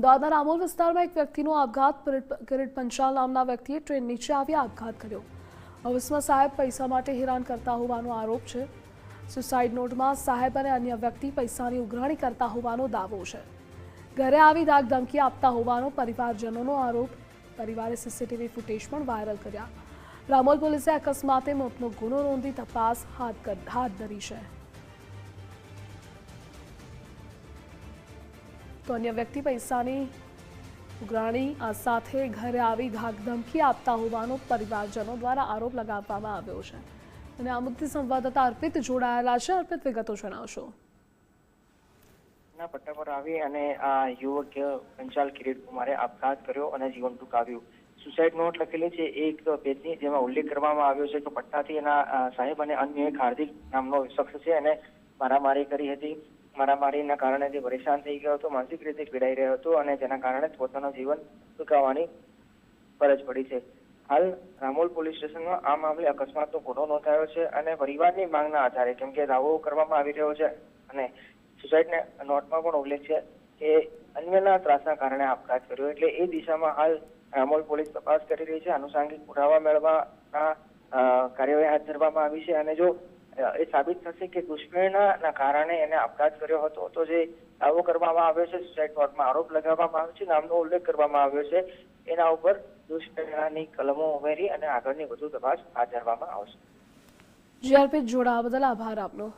અમદાવાદના રામોલ વિસ્તારમાં એક વ્યક્તિનો આપઘાત કિરીટ- પંચાલ નામના વ્યક્તિએ ટ્રેન નીચે આવી આપઘાત કર્યો. અવસમાં સાહેબ પૈસા માટે હેરાન કરતા હોવાનો આરોપ છે. સુસાઇડ નોટમાં સાહેબ અને અન્ય વ્યક્તિ પૈસાની ઉઘરાણી કરતા હોવાનો દાવો છે. ઘરે આવી દાગ ધમકી આપતા હોવાનો પરિવારજનોનો આરોપ. પરિવારે સીસીટીવી ફૂટેજ પણ વાયરલ કર્યા. રામોલ પોલીસે અકસ્માતે મોતનો ગુનો નોંધી તપાસ હાથ ધરી છે. તો અન્ય વ્યક્તિ પૈસાની ઉઘરાણી આ સાથે ઘરે આવી ધાક ધમકી આપતા હોવાનો પરિવારજનો દ્વારા આરોપ લગાવવામાં આવ્યો છે. અને આ મુદ્દે સંવાદદાતા અર્પિત જોડાયેલા છે. અર્પિત, વિગતો જણાવશો. પટ્ટા પર આવી અને આ યુવક પંચાલ કિરીટ કુમારે આપઘાત કર્યો અને જીવન ટૂંકાવ્યું. સુસાઇડ નોટ લખેલી છે. એક પેજની જેમાં ઉલ્લેખ કરવામાં આવ્યો છે કે પટ્ટાથી એના સાહેબ અને અન્ય એક હાર્દિક નામનો શખ્સ છે અને મારામારી કરી હતી. મારામારીના કારણે જે પરેશાન થઈ ગયો હતો, માનસિક રીતે પીડાઈ રહ્યો હતો અને જેના કારણે પોતાનું જીવન ટૂંકાવવાની ફરજ પડી છે. હાલ રામોલ પોલીસ સ્ટેશનમાં આ મામલે અકસ્માતનો ગુનો નોંધાયો છે અને પરિવારની માંગના આધારે, કેમ કે દાવો કરવામાં આવી રહ્યો છે અને સુસાઇડને નોટમાં પણ ઉલ્લેખ છે કે અન્યના ત્રાસના કારણે આપઘાત કર્યો. એટલે એ દિશામાં હાલ રામોલ પોલીસ તપાસ કરી રહી છે. આનુષાંગિક પુરાવા મેળવવાના કાર્યવાહી હાથ ધરવામાં આવી છે અને જો એ સાબિત થશે કે દુષ્પ્રેરણાના કારણે એને અપરાધ કર્યો હતો. તો જે દાવો કરવામાં આવ્યો છે સુસાઇડ નોટમાં આરોપ લગાવવામાં આવ્યો છે, નામનો ઉલ્લેખ કરવામાં આવ્યો છે. એના ઉપર દુષ્કર્મની કલમો ઉમેરી અને આગળની વધુ તપાસ હાથ ધરવામાં આવશે. જીઆરપી જોડાવા બદલ આભાર આપનો.